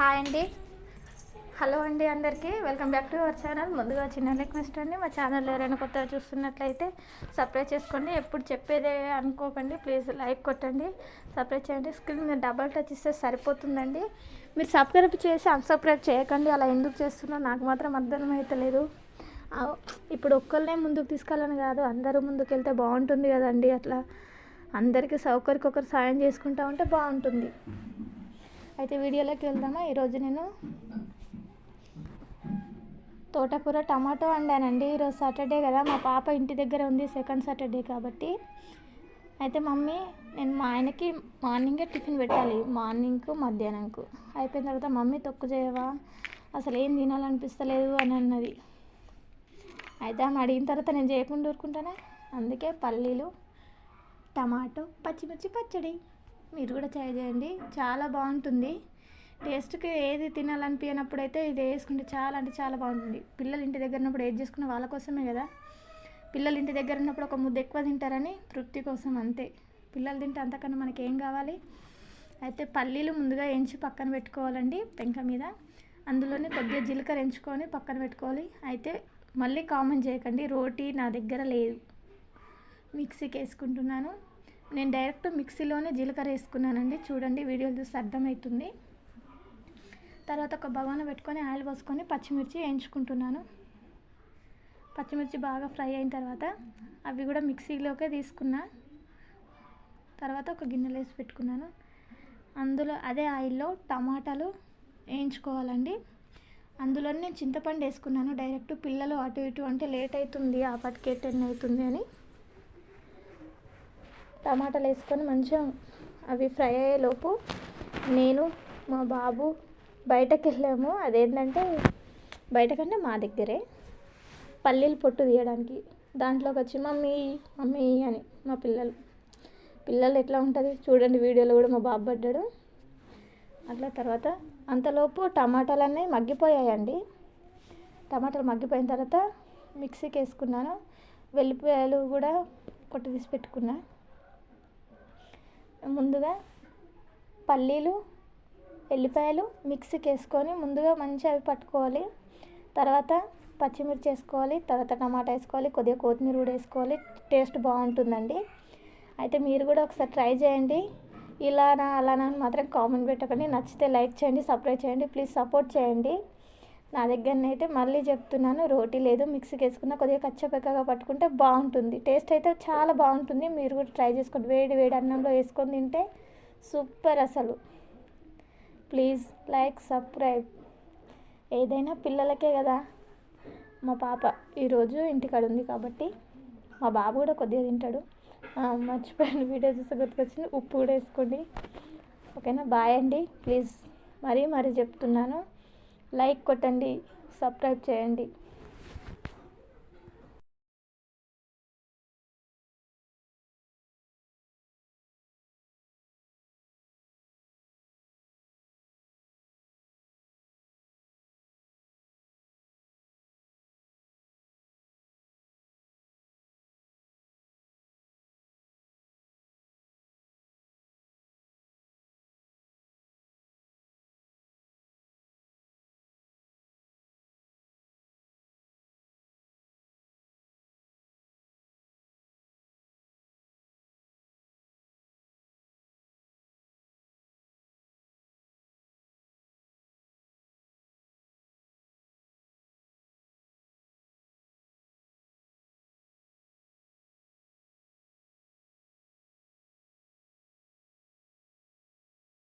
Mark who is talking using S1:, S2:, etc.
S1: Hi అండి. Hello అండి అందరికీ. Welcome back to our channel. ముందుగా చిన్న రిక్వెస్ట్ అండి మా ఛానల్ ఎవరైనా కొత్తగా చూస్తున్నట్లయితే సబ్స్క్రైబ్ చేసుకోండి. ఎప్పుడు చెప్పేదే అనుకోకండి ప్లీజ్ లైక్ కొట్టండి సబ్స్క్రైబ్ చేయండి. స్క్రీన్ డబల్ టచ్ ఇస్తే సరిపోతుందండి. మీరు సబ్స్క్రైబ్ చేసి అన్సబ్స్క్రైబ్ చేయకండి. అలా ఎందుకు చేస్తున్నా? నాకు మాత్రం అర్థమవుతలేదు ఇప్పుడు ఒక్కళ్ళనే ముందుకు తీసుకెళ్ళని కాదు అందరూ ముందుకు వెళ్తే బాగుంటుంది కదండి అట్లా. అందరికీ ఒకరికొకరు సాయం చేసుకుంటా ఉంటే బాగుంటుంది. అయితే వీడియోలోకి వెళ్దామా? ఈరోజు నేను తోటకూర టమాటో వండానండి. ఈరోజు సాటర్డే కదా. మా పాప ఇంటి దగ్గర ఉంది సెకండ్ సాటర్డే కాబట్టి. అయితే మమ్మీ నేను మా ఆయనకి మార్నింగే టిఫిన్ పెట్టాలి. మార్నింగ్కు మధ్యాహ్నంకు. అయిపోయిన తర్వాత మమ్మీ తొక్కు చేయవా? అసలు ఏం తినాలనిపిస్తలేదు అని అన్నది. అయితే ఆమె అడిగిన తర్వాత నేను చేయకుండా ఊరుకుంటానే? అందుకే పల్లీలు టమాటో పచ్చిమిర్చి పచ్చడి. మీరు కూడా ట్రై చేయండి. చాలా బాగుంటుంది. టేస్ట్కి ఏది తినాలనిపించినప్పుడు అయితే ఇది వేసుకుంటే చాలా అంటే చాలా బాగుంటుంది. పిల్లలు ఇంటి దగ్గర ఉన్నప్పుడు ఏది చేసుకున్న వాళ్ళ కోసమే కదా. పిల్లలు ఇంటి దగ్గర ఉన్నప్పుడు ఒక ముద్ద ఎక్కువ తింటారని తృప్తి కోసం అంతే. పిల్లలు తింటే అంతకన్నా మనకి ఏం కావాలి? అయితే పల్లీలు ముందుగా ఎంచి పక్కన పెట్టుకోవాలండి పెంక మీద. అందులోనే కొద్దిగా జీలకర్ర ఎంచుకొని పక్కన పెట్టుకోవాలి. అయితే మళ్ళీ కామన్ చేయకండి. రోటీ నా దగ్గర లేదు. మిక్సీకి వేసుకుంటున్నాను. నేను డైరెక్ట్ మిక్సీలోనే జీలకర్ర వేసుకున్నానండి. చూడండి వీడియోలు చూసి అర్థమవుతుంది. తర్వాత ఒక భగవాన పెట్టుకొని ఆయిల్ పోసుకొని పచ్చిమిర్చి వేయించుకుంటున్నాను. పచ్చిమిర్చి బాగా ఫ్రై అయిన తర్వాత అవి కూడా మిక్సీలోకే తీసుకున్నా. తర్వాత ఒక గిన్నెలో వేసి పెట్టుకున్నాను. అందులో అదే ఆయిల్లో టమాటాలు వేయించుకోవాలండి. అందులోనే నేను చింతపండు వేసుకున్నాను. డైరెక్ట్ పిల్లలు అటు ఇటు అంటే లేట్ అవుతుంది ఆ పట్టుకే టెన్ అవుతుంది అని. టమాటాలు వేసుకొని మంచిగా అవి ఫ్రై అయ్యేలోపు నేను మా బాబు బయటకు వెళ్ళాము అదేంటంటే బయటకంటే మా దగ్గరే. పల్లీలు పొట్టు తీయడానికి. దాంట్లోకి వచ్చి మమ్మీ మమ్మీ అని మా పిల్లలు. పిల్లలు ఎట్లా ఉంటుంది? చూడండి వీడియోలో కూడా మా బాబు పడ్డాడు. అట్లా తర్వాత అంతలోపు టమాటాలు అన్నీ మగ్గిపోయాయండి. టమాటాలు మగ్గిపోయిన తర్వాత మిక్సీకి వేసుకున్నాను వెల్లిపాయలు కూడా కొట్టి తీసి పెట్టుకున్నా. ముందుగా పల్లీలు ఎల్లిపాయలు మిక్సీకి వేసుకొని ముందుగా మంచిగా అవి పట్టుకోవాలి. తర్వాత పచ్చిమిర్చి వేసుకోవాలి తర్వాత టమాటా వేసుకోవాలి కొద్దిగా కొత్తిమీర కూడా వేసుకోవాలి. టేస్ట్ బాగుంటుందండి. అయితే మీరు కూడా ఒకసారి ట్రై చేయండి. ఇలానా అలానా అని మాత్రం కామెంట్ పెట్టకండి. నచ్చితే లైక్ చేయండి సబ్స్క్రైబ్ చేయండి. ప్లీజ్ సపోర్ట్ చేయండి. నా దగ్గరనైతే మళ్ళీ చెప్తున్నాను. రోటీ లేదు మిక్సీకి వేసుకున్న కొద్దిగా కచ్చపెక్కగా పట్టుకుంటే బాగుంటుంది. టేస్ట్ అయితే చాలా బాగుంటుంది. మీరు కూడా ట్రై చేసుకోండి. వేడి వేడి అన్నంలో వేసుకొని తింటే సూపర్ అసలు. Please like subscribe. ఏదైనా పిల్లలకే కదా. మా పాప ఈరోజు ఇంటికాడ ఉంది కాబట్టి మా బాబు కూడా కొద్దిగా తింటాడు. మర్చిపోయాను. వీడియో చూస్తే గుర్తుకొచ్చింది. ఉప్పు కూడా వేసుకోండి. ఓకేనా? బాయ్ అండి. ప్లీజ్ మరీ మరీ చెప్తున్నాను. లైక్ కొట్టండి సబ్స్క్రైబ్ చేయండి.